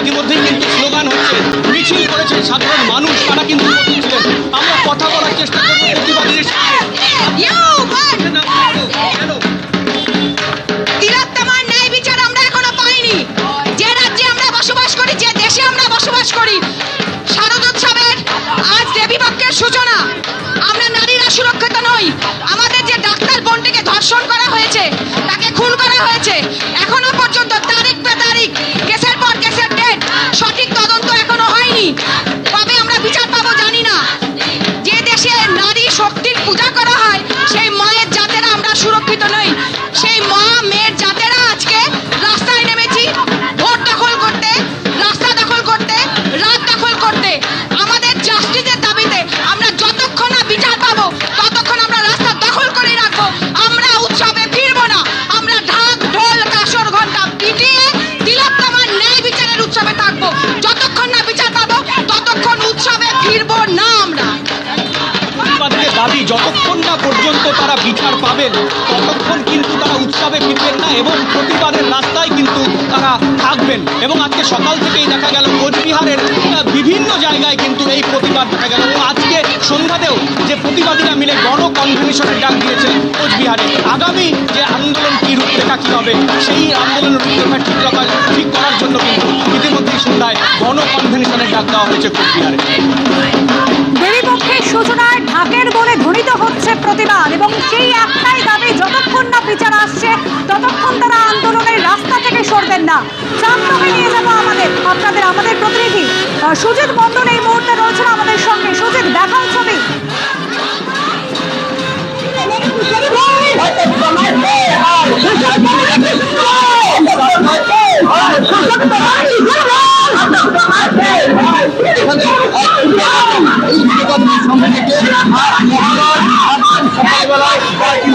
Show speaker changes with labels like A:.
A: ইতিমধ্যেই কিন্তু স্লোগান হচ্ছে মিছিল করেছে সাধারণ মানুষ তারা কিন্তু ছিলেন। আমরা দাবি যতক্ষণ না পর্যন্ত তারা বিচার পাবেন, ততক্ষণ কিন্তু তারা উৎসবে ফিরবেন না এবং প্রতিবাদের রাস্তায় কিন্তু তারা থাকবেন। এবং আজকে সকাল থেকেই দেখা গেল, কোচবিহারের বিভিন্ন জায়গায় কিন্তু এই প্রতিবাদ দেখা গেল। আজকে সন্ধ্যাতেও যে প্রতিবাদীরা মিলে গণ কনভেনশনের ডাক দিয়েছে কোচবিহারে। আগামী যে আন্দোলন কি রূপরেখা কী হবে, সেই আন্দোলনের রূপরেখা ঠিক রাখা ঠিক করার জন্য কিন্তু ইতিমধ্যেই সন্ধ্যায় গণ কনভেনশনের ডাক দেওয়া হয়েছে কোচবিহারে।
B: হচ্ছে প্রতিবাদ এবং সেই একটাই দাবি, যতক্ষণ না বিচার আসছে, ততক্ষণ তারা আন্দোলনের রাস্তা থেকে সরবেন না। চাঁদনকে নিয়ে যাব আমাদের, আপনাদের, আমাদের প্রতিনিধি। সুজিত মন্ডল এই মুহূর্তে রয়েছেন আমাদের সঙ্গে। সুজিত, দেখাও ছবি।